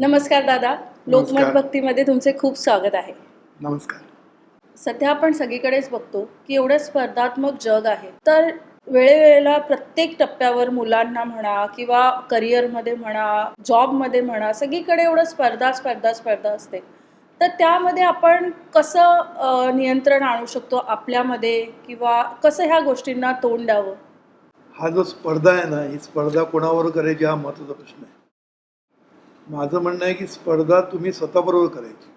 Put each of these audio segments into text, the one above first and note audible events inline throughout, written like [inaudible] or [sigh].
नमस्कार दादा. लोकमत. भक्तीमध्ये तुमचे खूप स्वागत आहे. नमस्कार. सध्या आपण सगळीकडेच बघतो की एवढं स्पर्धात्मक जग आहे. तर वेळेवेळेला प्रत्येक टप्प्यावर मुलांना म्हणा किंवा करिअरमध्ये म्हणा जॉबमध्ये म्हणा सगळीकडे एवढं स्पर्धा स्पर्धा स्पर्धा असते. तर त्यामध्ये आपण कसं नियंत्रण आणू शकतो आपल्यामध्ये किंवा कसं ह्या गोष्टींना तोंड द्यावं? हा जो स्पर्धा आहे ना ही स्पर्धा कोणावर करायची हा महत्त्वाचा प्रश्न आहे. माझं म्हणणं आहे की स्पर्धा तुम्ही स्वतःबरोबर करायची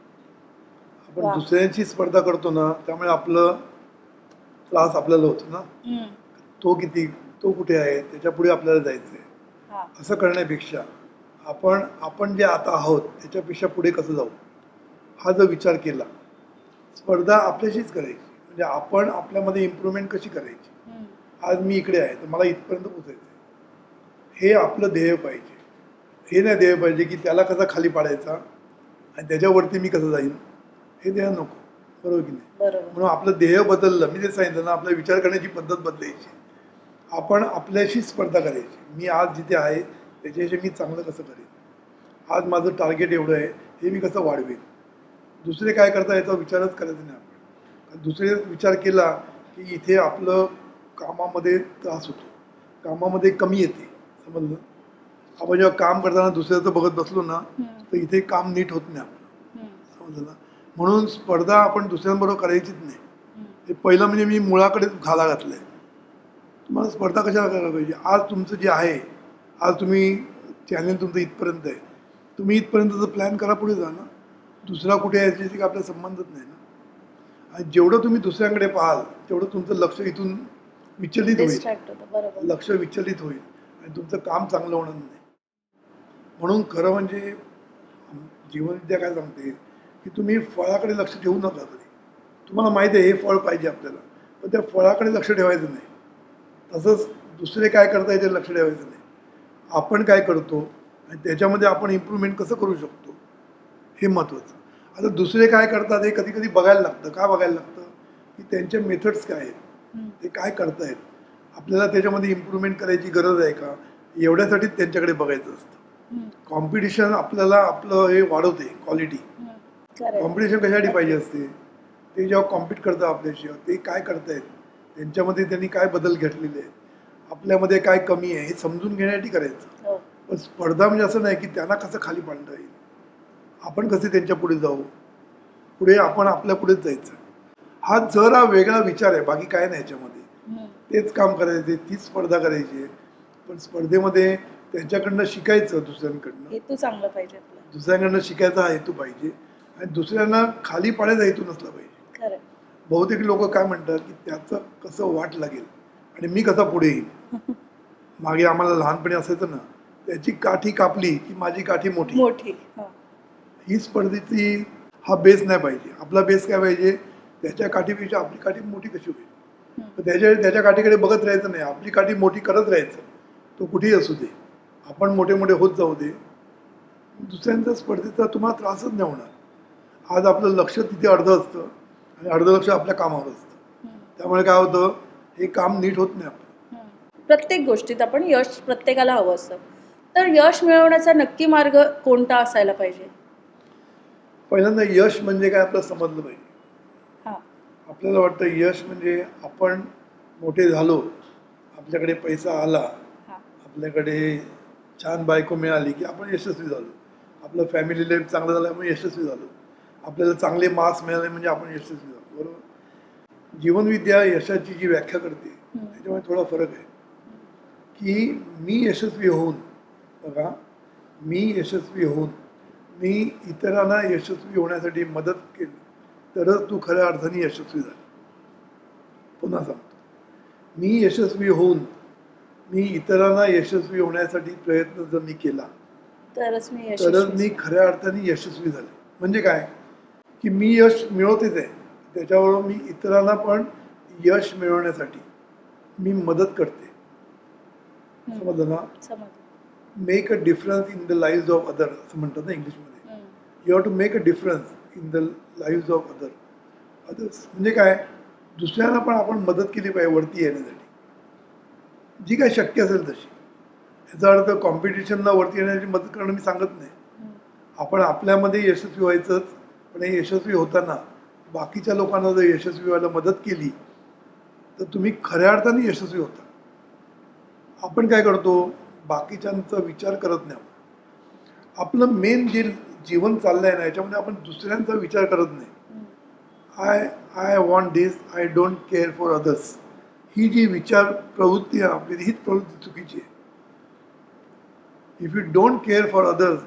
आपण. दुसऱ्यांची स्पर्धा करतो ना त्यामुळे आपलं त्रास आपल्याला होतो ना. तो किती तो कुठे आहे त्याच्या पुढे आपल्याला जायचं आहे. असं करण्यापेक्षा आपण आपण जे आता आहोत त्याच्यापेक्षा पुढे कसं जाऊ हा जर विचार केला स्पर्धा आपल्याशीच करायची म्हणजे आपण आपल्यामध्ये इम्प्रूव्हमेंट कशी करायची. आज मी इकडे आहे तर मला इथपर्यंत पोचायचं हे आपलं ध्येय पाहिजे हे नाही ध्येय पाहिजे की त्याला कसा खाली पाडायचा आणि त्याच्यावरती मी कसं जाईन? हे ध्येय नको. बरोबर की नाही? म्हणून आपलं ध्येय बदललं. मी ते सांगितलं ना आपला विचार करण्याची पद्धत बदलायची. आपण आपल्याशी स्पर्धा करायची. मी आज जिथे आहे त्याच्याशी मी चांगलं कसं करेन? आज माझं टार्गेट एवढं आहे हे मी कसं वाढवेन? दुसरे काय करता याचा विचारच करायचा नाही आपण. दुसरे विचार केला की इथे आपलं कामामध्ये त्रास होतो. कामामध्ये कमी येते. समजलं? आपण जेव्हा काम करताना दुसऱ्याचं बघत बसलो ना. तर इथे काम नीट होत नाही आपलं. समजलं म्हणून स्पर्धा आपण दुसऱ्यांबरोबर करायचीच नाही. हे पहिलं म्हणजे मी मुळाकडे घाला घातलाय. तुम्हाला स्पर्धा कशाला करायला पाहिजे? आज तुमचं जे आहे आज तुम्ही चॅनल तुमचं इथपर्यंत आहे. तुम्ही इथपर्यंतचं प्लॅन करा पुढे जा ना. दुसरा कुठे आहे याच्याशी आपला संबंधच नाही ना. आणि जेवढं तुम्ही दुसऱ्यांकडे पाहाल तेवढं तुमचं लक्ष इथून विचलित होईल. लक्ष विचलित होईल. आणि तुमचं काम चांगलं होणार नाही. म्हणून खरं म्हणजे जीवनविद्या काय सांगते की तुम्ही फळाकडे लक्ष ठेवू नका कधी. तुम्हाला माहिती आहे हे फळ पाहिजे आपल्याला. पण त्या फळाकडे लक्ष ठेवायचं नाही. तसंच दुसरे काय करता याचे लक्ष ठेवायचं नाही. आपण काय करतो आणि त्याच्यामध्ये आपण इम्प्रूव्हमेंट कसं करू शकतो हे महत्त्वाचं. आता दुसरे काय करतात हे कधी कधी बघायला लागतं. का बघायला लागतं? की त्यांचे मेथड्स काय आहेत. ते काय करतायत? आपल्याला त्याच्यामध्ये इम्प्रूव्हमेंट करायची गरज आहे का? एवढ्यासाठीच त्यांच्याकडे बघायचं असतं. कॉम्पिटिशन आपल्याला आपलं हे वाढवते क्वालिटी. कॉम्पिटिशन कशासाठी पाहिजे असते? ते जेव्हा कॉम्पिट करतात आपल्याशी ते काय करतायत? त्यांच्यामध्ये त्यांनी काय बदल घेतलेले आहेत? आपल्यामध्ये काय कमी आहे? हे समजून घेण्यासाठी करायचं. हो. पण स्पर्धा म्हणजे असं नाही की त्यांना कसं खाली पाडता येईल? आपण कसे त्यांच्या पुढे जाऊ? पुढे आपण आपल्या पुढेच जायचं. हा जरा वेगळा विचार आहे बाकी काय नाही याच्यामध्ये. तेच काम करायचे तीच स्पर्धा करायची आहे. पण स्पर्धेमध्ये त्यांच्याकडनं शिकायचं दुसऱ्यांकडनं. हेतू चांगला पाहिजे आपला. दुसऱ्यांकडनं शिकायचा हा हेतू पाहिजे. आणि दुसऱ्यांना खाली पाडायचा हेतू नसला पाहिजे. खरं. बहुतेक लोक काय म्हणतात की त्याचं कसं वाट लागेल आणि मी कसा पुढे येईल [laughs] मागे आम्हाला लहानपणी असायचं ना त्याची काठी कापली की माझी काठी मोठी. मोठी हा. ही स्पर्धेची हा बेस नाही पाहिजे. आपला बेस काय पाहिजे? त्याच्या काठीपेक्षा आपली काठी मोठी कशी होईल? हम्म. तर त्याच्या त्याच्या काठीकडे बघत राहायचं नाही. आपली काठी मोठी करत राहायचं. तो कुठेही असू दे. आपण मोठे मोठे होत जाऊ दे दुसऱ्यांच्या स्पर्धेचा तुम्हाला त्रासच नाही होणार. आज आपलं लक्ष तिथे अर्धं असतं आणि अर्धं लक्ष आपल्या कामावर असतं. त्यामुळे काय होतं हे काम नीट होत नाही आपलं. प्रत्येक गोष्टीत आपण यश प्रत्येकाला हवं असतं. तर यश मिळवण्याचा नक्की मार्ग कोणता असायला पाहिजे? पहिल्यांदा यश म्हणजे काय आपलं समजलं पाहिजे. आपल्याला वाटतं यश म्हणजे आपण मोठे झालो आपल्याकडे पैसा आला आपल्याकडे छान बायको मिळाली की आपण यशस्वी झालो. आपलं फॅमिली लाईफ चांगलं झालं म्हणजे यशस्वी झालो. आपल्याला चांगले मार्क्स मिळाले म्हणजे आपण यशस्वी झालो. बरोबर? जीवनविद्या यशाची जी व्याख्या करते हम्म. त्याच्यामध्ये थोडा फरक आहे. की मी यशस्वी होऊन बघा मी यशस्वी होऊन मी इतरांना यशस्वी होण्यासाठी मदत केली तरच तू खऱ्या अर्थाने यशस्वी झाला. पुन्हा सांगतो. मी यशस्वी होऊन मी इतरांना यशस्वी होण्यासाठी प्रयत्न जर मी केला तरच मी तरच यशस्वी मी खऱ्या अर्थाने यशस्वी झाले. म्हणजे काय? की मी यश मिळवतेच आहे. त्याच्याबरोबर मी इतरांना पण यश मिळवण्यासाठी मी मदत करते. समजलं ना? Make a difference in the live of other असं म्हणतात ना इंग्लिशमध्ये. You have to make a difference in the live of other others म्हणजे काय? दुसऱ्यांना पण आपण मदत केली पाहिजे वरती येण्यासाठी. जी काय शक्य असेल तशी याचा अर्थ कॉम्पिटिशनला वरती येण्याची मदत करणं मी सांगत नाही. आपण आपल्यामध्ये यशस्वी व्हायचंच पण हे यशस्वी होताना बाकीच्या लोकांना जर यशस्वी व्हायला मदत केली तर तुम्ही खऱ्या अर्थाने यशस्वी होता आपण काय करतो बाकीच्यांचा विचार करत नाही आपण. आपलं मेन जे जीवन चाललंय ना याच्यामध्ये आपण दुसऱ्यांचा विचार करत नाही. I I want this I don't care for others ही जी विचार प्रवृत्ती आहे आपली हीच प्रवृत्ती चुकीची आहे. If you don't care for others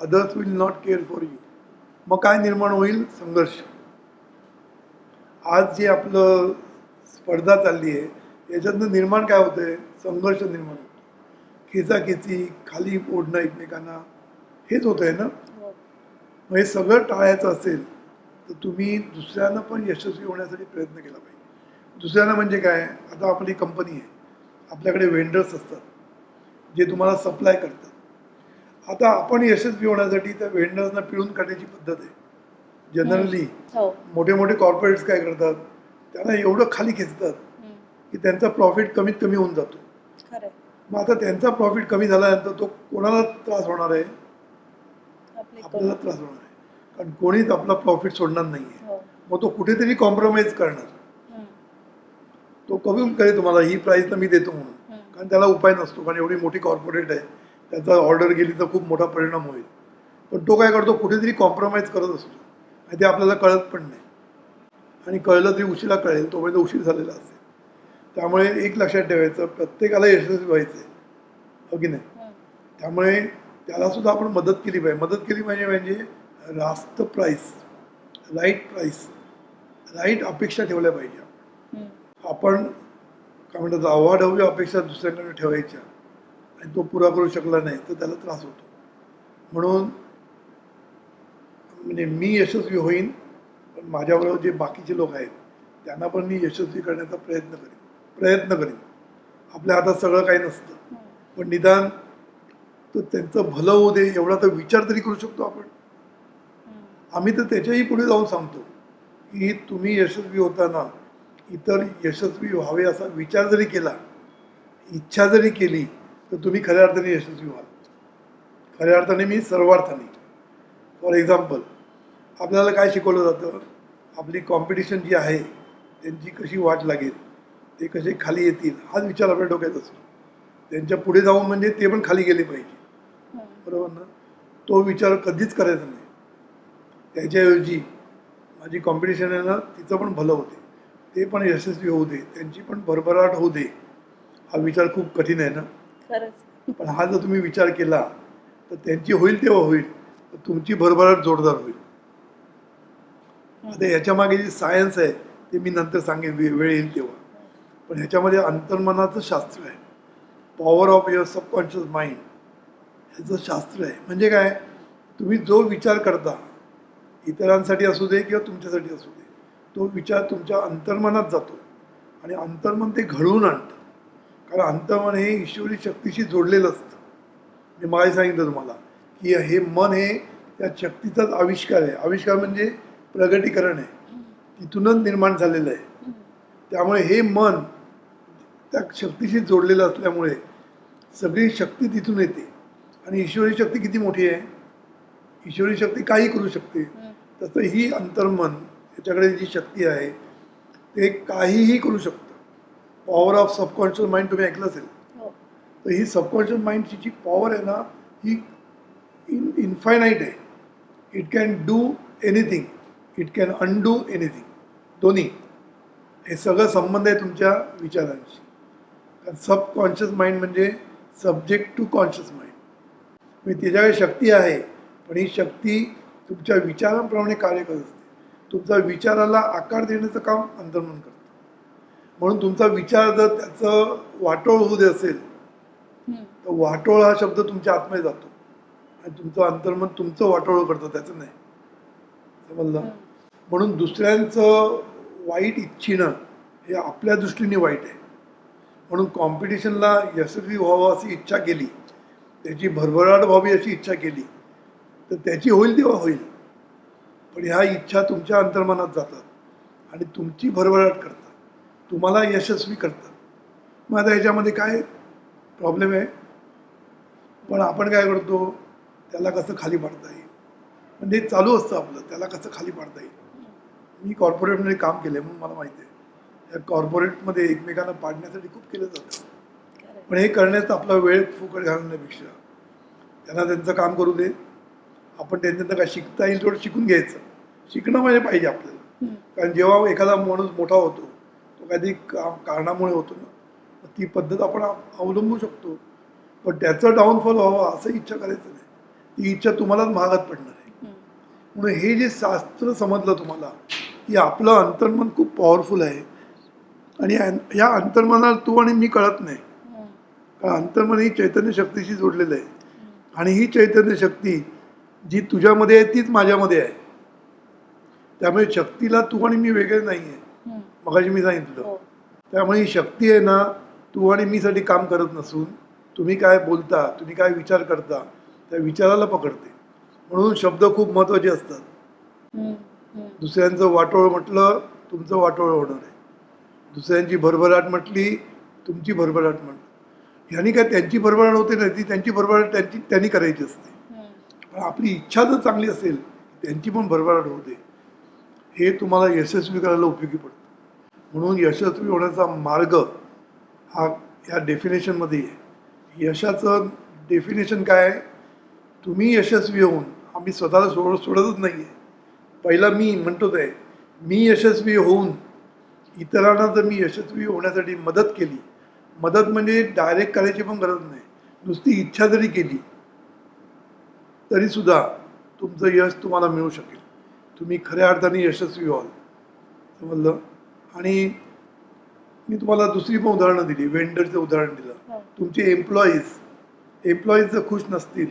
others will not care for you मग काय निर्माण होईल? संघर्ष. आज जे आपलं स्पर्धा चालली आहे याच्यातनं निर्माण काय होतंय? संघर्ष निर्माण होतो. खेचाखेची खाली ओढणं एकमेकांना हेच होत आहे ना? हो. मग हे सगळं टाळायचं असेल तर तुम्ही दुसऱ्यांना पण यशस्वी होण्यासाठी प्रयत्न केला पाहिजे. दुसऱ्यांना म्हणजे काय? आता आपली कंपनी आहे. आपल्याकडे वेंडर्स असतात जे तुम्हाला सप्लाय करतात. आता आपण यशस्वी होण्यासाठी त्या वेंडर्सना पिळून काढण्याची पद्धत आहे. जनरली मोठे मोठे कॉर्पोरेट्स काय करतात? त्यांना एवढं खाली खेचतात. की त्यांचा प्रॉफिट कमीत कमी होऊन जातो. मग आता त्यांचा प्रॉफिट कमी झाल्यानंतर तो कोणाला त्रास होणार आहे? आपली आपल्याला त्रास होणार आहे. कारण कोणीच आपला प्रॉफिट सोडणार नाही आहे हो. मग तो कुठेतरी कॉम्प्रोमाइज करणार. तो कबूल करेल तुम्हाला. ही प्राईस तर मी देतो म्हणून. कारण त्याला उपाय नसतो. कारण एवढी मोठी कॉर्पोरेट आहे. त्याचा ऑर्डर गेली तर खूप मोठा परिणाम होईल. पण तो काय करतो कुठेतरी कॉम्प्रोमाइज करत असतो. आणि ते आपल्याला कळत पण नाही. आणि कळलं तरी उशिरा कळेल. तोपर्यंत उशीर झालेला असेल त्यामुळे एक लक्षात ठेवायचं प्रत्येकाला यशस्वी व्हायचं आहे हो की नाही. त्यामुळे त्याला सुद्धा आपण मदत केली पाहिजे. मदत केली पाहिजे म्हणजे रास्त प्राईस राईट प्राईस राईट अपेक्षा ठेवल्या पाहिजे. आपण काय म्हणतात अवाढव्य अपेक्षा दुसऱ्यांकडे ठेवायच्या आणि तो पुरा करू शकला नाही तर त्याला त्रास होतो. म्हणून म्हणजे मी यशस्वी होईन पण माझ्याबरोबर जे बाकीचे लोक आहेत त्यांना पण मी यशस्वी करण्याचा प्रयत्न करेन. प्रयत्न करेन. आपल्या हातात सगळं काही नसतं. पण निदान तर त्यांचं भलं होऊ दे एवढा तर विचार तरी करू शकतो आपण. आम्ही तर त्याच्याही पुढे जाऊन सांगतो की तुम्ही यशस्वी होताना इतर यशस्वी व्हावे असा विचार जरी केला इच्छा जरी केली तर तुम्ही खऱ्या अर्थाने यशस्वी व्हाल. खऱ्या अर्थाने मी सर्वार्थाने. फॉर एक्झाम्पल आपल्याला काय शिकवलं जातं? आपली कॉम्पिटिशन जी आहे त्यांची कशी वाट लागेल? ते कसे खाली येतील? हाच विचार आपल्या डोक्यात असतो. त्यांच्या पुढे जाऊन म्हणजे ते पण खाली गेले पाहिजे. बरोबर ना? तो विचार कधीच करायचा नाही. त्याच्याऐवजी माझी कॉम्पिटिशन आहे ना तिचं पण भलं होते. ते पण यशस्वी होऊ दे त्यांची पण भरभराट होऊ दे हा विचार खूप कठीण आहे ना? खरंच. पण हा जर तुम्ही विचार केला तर त्यांची होईल तेव्हा होईल तर तुमची भरभराट जोरदार होईल. आता याच्या मागे जी सायन्स आहे ते मी नंतर सांगेन वे- वेळ येईल तेव्हा. पण ह्याच्यामध्ये अंतर्मनाचं शास्त्र आहे. Power of your subconscious mind ह्याचं शास्त्र आहे. म्हणजे काय? तुम्ही जो विचार करता इतरांसाठी असू दे किंवा तुमच्यासाठी असू दे तो विचार तुमच्या अंतर्मनात जातो आणि अंतर्मन ते घडवून आणतं. कारण अंतर्मन हे ईश्वरी शक्तीशी जोडलेलं असतं. मी मागे सांगितलं तुम्हाला की हे मन हे त्या शक्तीचाच आविष्कार आहे. आविष्कार म्हणजे प्रगटीकरण आहे. तिथूनच निर्माण झालेलं आहे. त्यामुळे हे मन त्या शक्तीशी जोडलेलं असल्यामुळे सगळी शक्ती तिथून येते. आणि ईश्वरी शक्ती किती मोठी आहे? ईश्वरी शक्ती काही करू शकते. तसं ही अंतर्मन याच्याकडे जी शक्ती आहे ते काहीही करू शकतं. पॉवर ऑफ सबकॉन्शियस माइंड तुम्ही ऐकलं असेल. हो. तर ही सबकॉन्शियस माइंडची जी पॉवर आहे ना ही इन इन्फायनाईट आहे. It can do anything it can undo anything दोन्ही. हे सगळं संबंध आहे तुमच्या विचारांशी. कारण सबकॉन्शियस माइंड म्हणजे सब्जेक्ट टू कॉन्शियस माइंड म्हणजे त्याच्याकडे शक्ती आहे पण ही शक्ती तुमच्या विचारांप्रमाणे कार्य करत असते. तुमच्या विचाराला आकार देण्याचं काम अंतर्मन करतं. म्हणून तुमचा विचार जर त्याचं वाटोळ होऊ दे असेल. तर वाटोळ हा शब्द तुमच्या आतमध्ये जातो. आणि तुमचं अंतर्मन तुमचं वाटोळ करतं त्याचं नाही. समजलं. म्हणून दुसऱ्यांचं वाईट इच्छिणं हे आपल्या दृष्टीने वाईट आहे. म्हणून कॉम्पिटिशनला यशस्वी व्हावं अशी इच्छा केली त्याची भरभराट व्हावी अशी इच्छा केली तर त्याची होईल तेव्हा होईल. पण ह्या इच्छा तुमच्या अंतर्मनात जातात आणि तुमची भरभराट करतात. तुम्हाला यशस्वी करतात. मग आता ह्याच्यामध्ये काय प्रॉब्लेम आहे? पण आपण काय करतो? त्याला कसं खाली पाडता येईल? म्हणजे चालू असतं आपलं. त्याला कसं खाली पाडता येईल? मी कॉर्पोरेटमध्ये काम केलं म्हणून मला माहिती आहे. या कॉर्पोरेटमध्ये एकमेकांना पाडण्यासाठी खूप केलं जातं. पण हे करण्यात आपला वेळ फुकट घालण्यापेक्षा त्यांना त्यांचं काम करू दे. आपण त्यांच्यात काय शिकता येईल थोडं शिकून घ्यायचं. शिकणं म्हणजे पाहिजे आपल्याला. कारण जेव्हा एखादा माणूस मोठा होतो तो काहीतरी का कारणामुळे होतो ना ती पद्धत आपण अव- अवलंबू शकतो. पण त्याचं डाऊनफॉल व्हावं असं इच्छा करायचं नाही. ती इच्छा तुम्हालाच महागात पडणार आहे. म्हणून हे जे शास्त्र समजलं तुम्हाला की आपलं अंतर्मन खूप पॉवरफुल आहे. आणि या अंतर्मनाला तू आणि मी कळत नाही. कारण अंतर्मन ही चैतन्य शक्तीशी जोडलेलं आहे. आणि ही चैतन्य शक्ती जी तुझ्यामध्ये आहे तीच माझ्यामध्ये आहे. त्यामुळे शक्तीला तू आणि मी वेगळे नाही आहे. मगाशी मी सांगितलं हो. त्यामुळे ही शक्ती आहे ना तू आणि मीसाठी काम करत नसून तुम्ही काय बोलता तुम्ही काय विचार करता त्या विचाराला पकडते म्हणून शब्द खूप महत्त्वाचे असतात. दुसऱ्यांचं वाटोळ म्हटलं तुमचं वाटोळ होणार आहे दुसऱ्यांची भरभराट म्हटली तुमची भरभराट म्हटली ह्यानी काय त्यांची भरभराट होते नाही ती त्यांची भरभराट त्यांची त्यांनी करायची असते. पण आपली इच्छा जर चांगली असेल त्यांची पण भरभराट होते हे तुम्हाला यशस्वी करायला उपयोगी पडतं. म्हणून यशस्वी होण्याचा मार्ग हा या डेफिनेशनमध्ये आहे. यशाचं डेफिनेशन काय आहे? तुम्ही यशस्वी होऊन आम्ही स्वतःला सोड सोडतच नाही आहे पहिला मी म्हणतो आहे मी यशस्वी होऊन इतरांना जर मी यशस्वी होण्यासाठी मदत केली मदत म्हणजे डायरेक्ट करायची पण गरज नाही. नुसती इच्छा जरी केली तरीसुद्धा तुमचं यश तुम्हाला मिळू शकेल. तुम्ही खऱ्या अर्थाने यशस्वी व्हाल समजलं आणि मी तुम्हाला दुसरी पण उदाहरणं दिली वेंडरचं उदाहरण दिलं हो. तुमचे एम्प्लॉईज एम्प्लॉईज जर खुश नसतील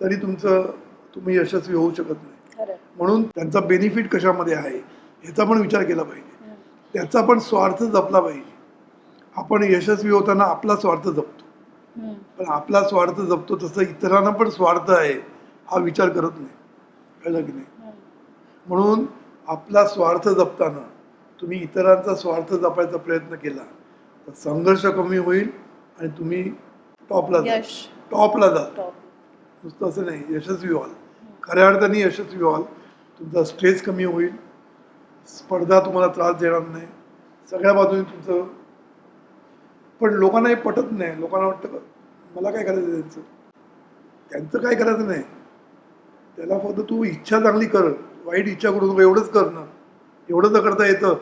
तरी तुमचं तुम्ही यशस्वी होऊ शकत नाही. म्हणून त्यांचा बेनिफिट कशामध्ये आहे ह्याचा पण विचार केला पाहिजे. त्याचा पण स्वार्थ जपला पाहिजे आपण यशस्वी होताना आपला स्वार्थ जपतो. पण आपला स्वार्थ जपतो तसं इतरांना पण स्वार्थ आहे हा विचार करत नाही कळलं की नाही. म्हणून आपला स्वार्थ जपताना तुम्ही इतरांचा स्वार्थ जपायचा प्रयत्न केला तर संघर्ष कमी होईल आणि तुम्ही टॉपला जा टॉपला जा नुसतं असं नाही यशस्वी व्हाल. खऱ्या अर्थाने यशस्वी व्हाल. तुमचा स्ट्रेस कमी होईल. स्पर्धा तुम्हाला त्रास देणार नाही. सगळ्या बाजूने तुमचं पण लोकांना हे पटत नाही. लोकांना वाटतं मला काय करायचं त्यांचं? त्यांचं काय करायचं नाही. त्याला फक्त तू इच्छा चांगली कर. वाईट इच्छा करू नको एवढंच कर ना एवढं तर करता येतं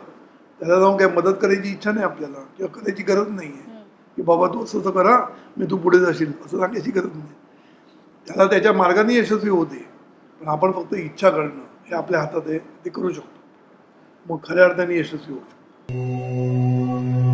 त्याला जाऊन काय मदत करायची इच्छा नाही आपल्याला किंवा करायची गरज नाही आहे. की बाबा तू असं असं करा मी तू पुढे जाशील असं सांगायची गरज नाही. त्याला त्याच्या मार्गाने यशस्वी होते पण आपण फक्त इच्छा करणं हे आपल्या हातात आहे ते करू शकतो. मग खऱ्या अर्थाने यशस्वी होऊ शकतो.